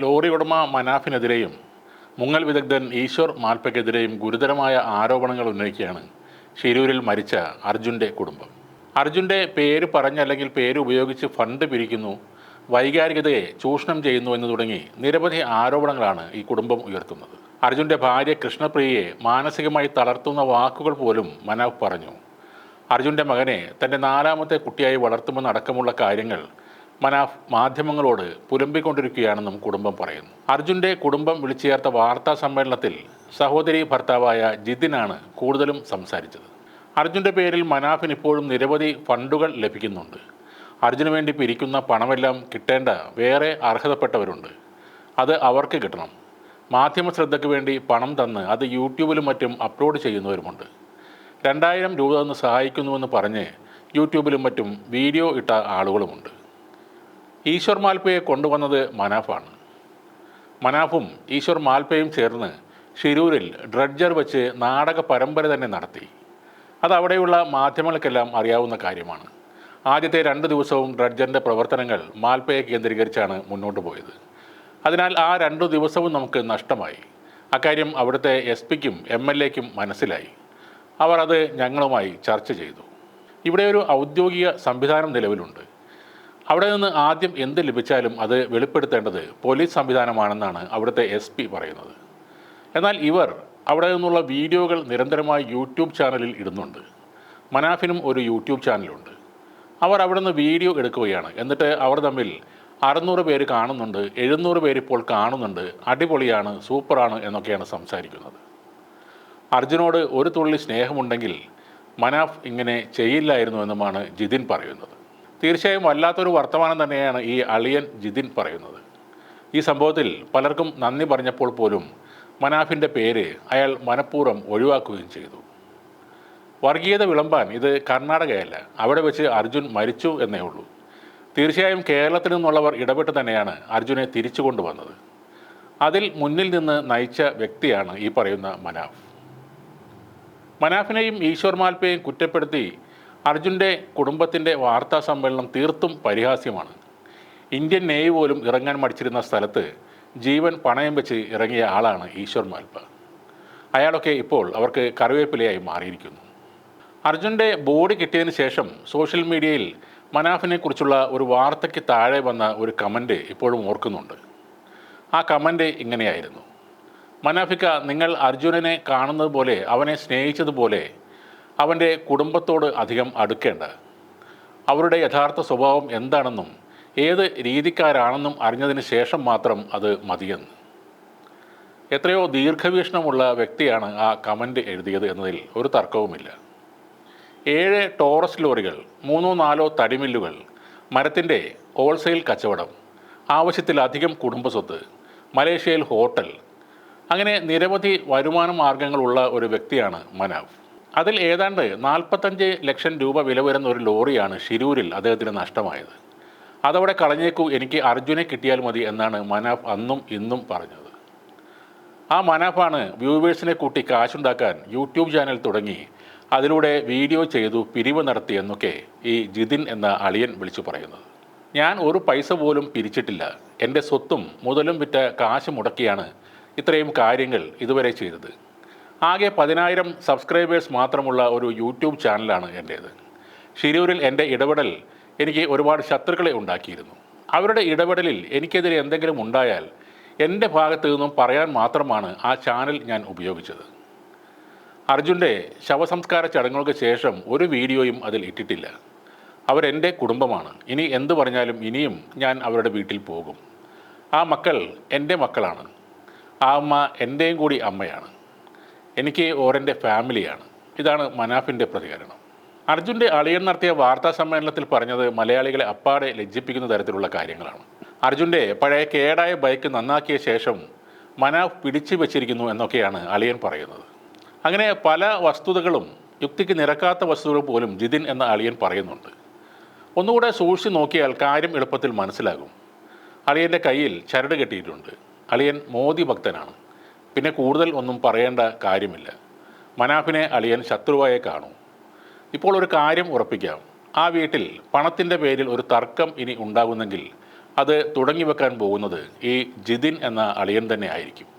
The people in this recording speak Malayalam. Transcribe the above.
ലോറി ഉടമ മനാഫിനെതിരെയും മുങ്ങൽ വിദഗ്ധൻ ഈശ്വർ മാൽപ്പയ്ക്കെതിരെയും ഗുരുതരമായ ആരോപണങ്ങൾ ഉന്നയിക്കുകയാണ് ഷിരൂരിൽ മരിച്ച അർജുന്റെ കുടുംബം. അർജുന്റെ പേര് പറഞ്ഞല്ലെങ്കിൽ പേര് ഉപയോഗിച്ച് ഫണ്ട് പിരിക്കുന്നു വൈകാരികതയെ ചൂഷണം ചെയ്യുന്നു എന്ന് തുടങ്ങി നിരവധി ആരോപണങ്ങളാണ് ഈ കുടുംബം ഉയർത്തുന്നത്. അർജുന്റെ ഭാര്യ കൃഷ്ണപ്രിയയെ മാനസികമായി തളർത്തുന്ന വാക്കുകൾ പോലും മനാഫ് പറഞ്ഞു. അർജുന്റെ മകനെ തന്റെ നാലാമത്തെ കുട്ടിയായി വളർത്തുമെന്നടക്കമുള്ള കാര്യങ്ങൾ മനാഫ് മാധ്യമങ്ങളോട് പുലമ്പിക്കൊണ്ടിരിക്കുകയാണെന്നും കുടുംബം പറയുന്നു. അർജുന്റെ കുടുംബം വിളിച്ചു ചേർത്ത വാർത്താ സമ്മേളനത്തിൽ സഹോദരി ഭർത്താവായ ജിതിനാണ് കൂടുതലും സംസാരിച്ചത്. അർജുന്റെ പേരിൽ മനാഫിന് ഇപ്പോഴും നിരവധി ഫണ്ടുകൾ ലഭിക്കുന്നുണ്ട്. അർജുന് വേണ്ടി പിരിക്കുന്ന പണമെല്ലാം കിട്ടേണ്ട വേറെ അർഹതപ്പെട്ടവരുണ്ട്. അത് അവർക്ക് കിട്ടണം. മാധ്യമ ശ്രദ്ധയ്ക്ക് വേണ്ടി പണം തന്ന് അത് യൂട്യൂബിലും മറ്റും അപ്ലോഡ് ചെയ്യുന്നവരുമുണ്ട്. രണ്ടായിരം രൂപ തന്ന് സഹായിക്കുന്നുവെന്ന് പറഞ്ഞ് യൂട്യൂബിലും മറ്റും വീഡിയോ ഇട്ട ആളുകളുമുണ്ട്. ഈശ്വർ മാൽപ്പയെ കൊണ്ടുവന്നത് മനാഫാണ്. മനാഫും ഈശ്വർ മാൽപ്പയും ചേർന്ന് ഷിരൂരിൽ ഡ്രഡ്ജർ വെച്ച് നാടക പരമ്പര തന്നെ നടത്തി. അത് അവിടെയുള്ള മാധ്യമങ്ങൾക്കെല്ലാം അറിയാവുന്ന കാര്യമാണ്. ആദ്യത്തെ രണ്ട് ദിവസവും ഡ്രഡ്ജറിന്റെ പ്രവർത്തനങ്ങൾ മാൽപ്പയെ കേന്ദ്രീകരിച്ചാണ് മുന്നോട്ട് പോയത്. അതിനാൽ ആ രണ്ടു ദിവസവും നമുക്ക് നഷ്ടമായി. അക്കാര്യം അവിടുത്തെ എസ് പിക്കും എം എൽ എക്കും മനസ്സിലായി. അവർ അത് ഞങ്ങളുമായി ചർച്ച ചെയ്തു. ഇവിടെ ഒരു ഔദ്യോഗിക സംവിധാനം നിലവിലുണ്ട്. അവിടെ നിന്ന് ആദ്യം എന്ത് ലഭിച്ചാലും അത് വെളിപ്പെടുത്തേണ്ടത് പോലീസ് സംവിധാനമാണെന്നാണ് അവിടുത്തെ എസ് പി പറയുന്നത്. എന്നാൽ ഇവർ അവിടെ നിന്നുള്ള വീഡിയോകൾ നിരന്തരമായി യൂട്യൂബ് ചാനലിൽ ഇടുന്നുണ്ട്. മനാഫിനും ഒരു യൂട്യൂബ് ചാനലുണ്ട്. അവർ അവിടെ നിന്ന് വീഡിയോ എടുക്കുകയാണ്. എന്നിട്ട് അവർ തമ്മിൽ അറുന്നൂറ് പേര് കാണുന്നുണ്ട് എഴുന്നൂറ് പേര് ഇപ്പോൾ കാണുന്നുണ്ട് അടിപൊളിയാണ് സൂപ്പറാണ് എന്നൊക്കെയാണ് സംസാരിക്കുന്നത്. അർജുനോട് ഒരു തുള്ളി സ്നേഹമുണ്ടെങ്കിൽ മനാഫ് ഇങ്ങനെ ചെയ്യില്ലായിരുന്നു എന്നുമാണ് ജിതിൻ പറയുന്നത്. തീർച്ചയായും വല്ലാത്തൊരു വർത്തമാനം തന്നെയാണ് ഈ അളിയൻ ജിതിൻ പറയുന്നത്. ഈ സംഭവത്തിൽ പലർക്കും നന്ദി പറഞ്ഞപ്പോൾ പോലും മനാഫിന്റെ പേര് അയാൾ മനഃപൂർവം ഒഴിവാക്കുകയും ചെയ്തു. വർഗീയത വിളമ്പാൻ ഇത് കർണാടകയല്ല അവിടെ വെച്ച് അർജുൻ മരിച്ചു എന്നേ ഉള്ളൂ. തീർച്ചയായും കേരളത്തിൽ നിന്നുള്ളവർ ഇടപെട്ട് തന്നെയാണ് അർജുനെ തിരിച്ചു കൊണ്ടുവന്നത്. അതിൽ മുന്നിൽ നിന്ന് നയിച്ച വ്യക്തിയാണ് ഈ പറയുന്ന മനാഫ്. മനാഫിനെയും ഈശ്വർ മാൽപ്പയെയും കുറ്റപ്പെടുത്തി അർജുന്റെ കുടുംബത്തിന്റെ വാർത്താ സമ്മേളനം തീർത്തും പരിഹാസ്യമാണ്. ഇന്ത്യൻ നേവി പോലും ഇറങ്ങാൻ മടിച്ചിരുന്ന സ്ഥലത്ത് ജീവൻ പണയം വെച്ച് ഇറങ്ങിയ ആളാണ് ഈശ്വർ മാൽപ്പ അയാളൊക്കെ ഇപ്പോൾ അവർക്ക് കറിവേപ്പിലയായി മാറിയിരിക്കുന്നു. അർജുന്റെ ബോഡി കിട്ടിയതിന് ശേഷം സോഷ്യൽ മീഡിയയിൽ മനാഫിനെക്കുറിച്ചുള്ള ഒരു വാർത്തയ്ക്ക് താഴെ വന്ന ഒരു കമന്റ് ഇപ്പോഴും ഓർക്കുന്നുണ്ട്. ആ കമന്റ് ഇങ്ങനെയായിരുന്നു. മനാഫിക്ക നിങ്ങൾ അർജുനനെ കാണുന്നത് പോലെ അവനെ സ്നേഹിച്ചതുപോലെ അവന്റെ കുടുംബത്തോട് അധികം അടുക്കേണ്ട. അവരുടെ യഥാർത്ഥ സ്വഭാവം എന്താണെന്നും ഏത് രീതിക്കാരാണെന്നും അറിഞ്ഞതിന് ശേഷം മാത്രം അത് മതിയെന്ന്. എത്രയോ ദീർഘവീക്ഷണമുള്ള വ്യക്തിയാണ് ആ കമന്റ് എഴുതിയത് എന്നതിൽ ഒരു തർക്കവുമില്ല. ഏഴ് ടോറസ് ലോറികൾ മൂന്നോ നാലോ തടിമില്ലുകൾ മരത്തിന്റെ ഹോൾസെയിൽ കച്ചവടം ആവശ്യത്തിലധികം കുടുംബസ്വത്ത് മലേഷ്യയിൽ ഹോട്ടൽ അങ്ങനെ നിരവധി വരുമാന മാർഗങ്ങളുള്ള ഒരു വ്യക്തിയാണ് മനാഫ് അതിൽ ഏതാണ്ട് നാൽപ്പത്തഞ്ച് ലക്ഷം രൂപ വില വരുന്ന ഒരു ലോറിയാണ് ഷിരൂരിൽ അദ്ദേഹത്തിന് നഷ്ടമായത്. അതവിടെ കളഞ്ഞേക്കൂ എനിക്ക് അർജുനെ കിട്ടിയാൽ മതി എന്നാണ് മനാഫ് അന്നും ഇന്നും പറഞ്ഞത്. ആ മനാഫാണ് വ്യൂവേഴ്സിനെ കൂട്ടി കാശുണ്ടാക്കാൻ യൂട്യൂബ് ചാനൽ തുടങ്ങി അതിലൂടെ വീഡിയോ ചെയ്തു പിരിവ് നടത്തി എന്നൊക്കെ ഈ ജിതിൻ എന്ന അളിയൻ വിളിച്ചു പറയുന്നത്. ഞാൻ ഒരു പൈസ പോലും പിരിച്ചിട്ടില്ല. എന്റെ സ്വത്തും മുതലും വിറ്റ കാശ് മുടക്കിയാണ് ഇത്രയും കാര്യങ്ങൾ ഇതുവരെ ചെയ്തത്. ആകെ പതിനായിരം സബ്സ്ക്രൈബേഴ്സ് മാത്രമുള്ള ഒരു യൂട്യൂബ് ചാനലാണ് എന്റേത്. ഷിരൂരിൽ എന്റെ ഇടപെടൽ എനിക്ക് ഒരുപാട് ശത്രുക്കളെ ഉണ്ടാക്കിയിരുന്നു. അവരുടെ ഇടപെടലിൽ എനിക്കെതിരെ എന്തെങ്കിലും ഉണ്ടായാൽ എന്റെ ഭാഗത്തു നിന്നും പറയാൻ മാത്രമാണ് ആ ചാനൽ ഞാൻ ഉപയോഗിച്ചത്. അർജുന്റെ ശവസംസ്കാര ചടങ്ങുകൾക്ക് ശേഷം ഒരു വീഡിയോയും അതിൽ ഇട്ടിട്ടില്ല. അവരെന്റെ കുടുംബമാണ്. ഇനി എന്തു പറഞ്ഞാലും ഇനിയും ഞാൻ അവരുടെ വീട്ടിൽ പോകും. ആ മക്കൾ എന്റെ മക്കളാണ്. ആ അമ്മ എന്റെയും കൂടി അമ്മയാണ്. എനിക്ക് ഓരെന്റെ ഫാമിലിയാണ്. ഇതാണ് മനാഫിന്റെ പ്രതികരണം. അർജുന്റെ അളിയൻ നടത്തിയ വാർത്താ സമ്മേളനത്തിൽ പറഞ്ഞത് മലയാളികളെ അപ്പാടെ ലജ്ജിപ്പിക്കുന്ന തരത്തിലുള്ള കാര്യങ്ങളാണ്. അർജുന്റെ പഴയ കേടായ ബൈക്ക് നന്നാക്കിയ ശേഷം മനാഫ് പിടിച്ചു വെച്ചിരിക്കുന്നു എന്നൊക്കെയാണ് അളിയൻ പറയുന്നത്. അങ്ങനെ പല വസ്തുതകളും യുക്തിക്ക് നിരക്കാത്ത വസ്തുതകൾ പോലും ജിതിൻ എന്ന അളിയൻ പറയുന്നുണ്ട്. ഒന്നുകൂടെ സൂക്ഷിച്ച് നോക്കിയാൽ കാര്യം എളുപ്പത്തിൽ മനസ്സിലാകും. അളിയന്റെ കയ്യിൽ ചരട് കെട്ടിയിട്ടുണ്ട്. അളിയൻ മോദി ഭക്തനാണ്. പിന്നെ കൂടുതൽ ഒന്നും പറയേണ്ട കാര്യമില്ല. മനാഫിനെ അളിയൻ ശത്രുവായെ കാണൂ. ഇപ്പോൾ ഒരു കാര്യം ഉറപ്പിക്കാം. ആ വീട്ടിൽ പണത്തിന്റെ പേരിൽ ഒരു തർക്കം ഇനി ഉണ്ടാകുന്നെങ്കിൽ അത് തുടങ്ങി വെക്കാൻ പോകുന്നത് ഈ ജിതിൻ എന്ന അളിയൻ തന്നെ ആയിരിക്കും.